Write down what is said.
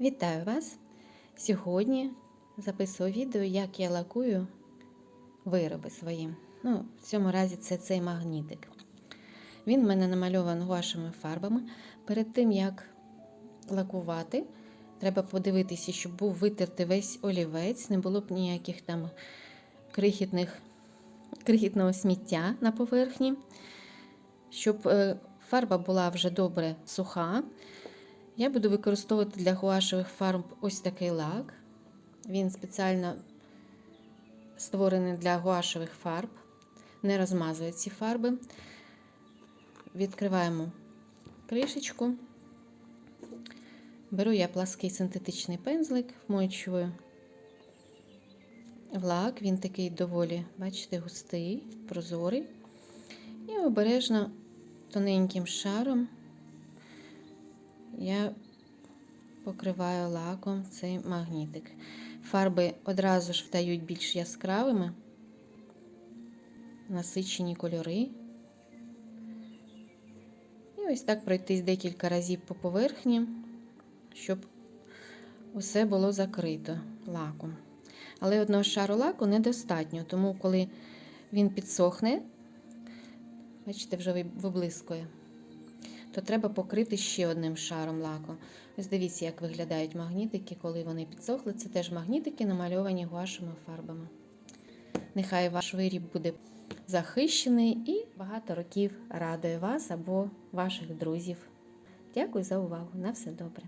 Вітаю вас! Сьогодні записую відео, як я лакую вироби свої. Ну, в цьому разі це цей магнітик. Він в мене намальований гуашевими фарбами. Перед тим, як лакувати, треба подивитися, щоб був витертий весь олівець, не було б ніяких там крихітних, крихітного сміття на поверхні. Щоб е, фарба була вже добре суха. Я буду використовувати для гуашевих фарб ось такий лак. Він спеціально створений для гуашевих фарб, не розмазує ці фарби. Відкриваємо кришечку. Беру я плаский синтетичний пензлик, вмочую в лак, він такий доволі, бачите, густий, прозорий. І обережно тоненьким шаром я покриваю лаком цей магнітик. Фарби одразу ж встають більш яскравими, насичені кольори. І ось так пройтись декілька разів по поверхні, щоб усе було закрито лаком. Але одного шару лаку недостатньо, тому коли він підсохне, бачите, вже виблискує то треба покрити ще одним шаром лаку. Ось дивіться, як виглядають магнітики, коли вони підсохли. Це теж магнітики, намальовані гуашими фарбами. Нехай ваш виріб буде захищений і багато років радує вас або ваших друзів. Дякую за увагу. На все добре.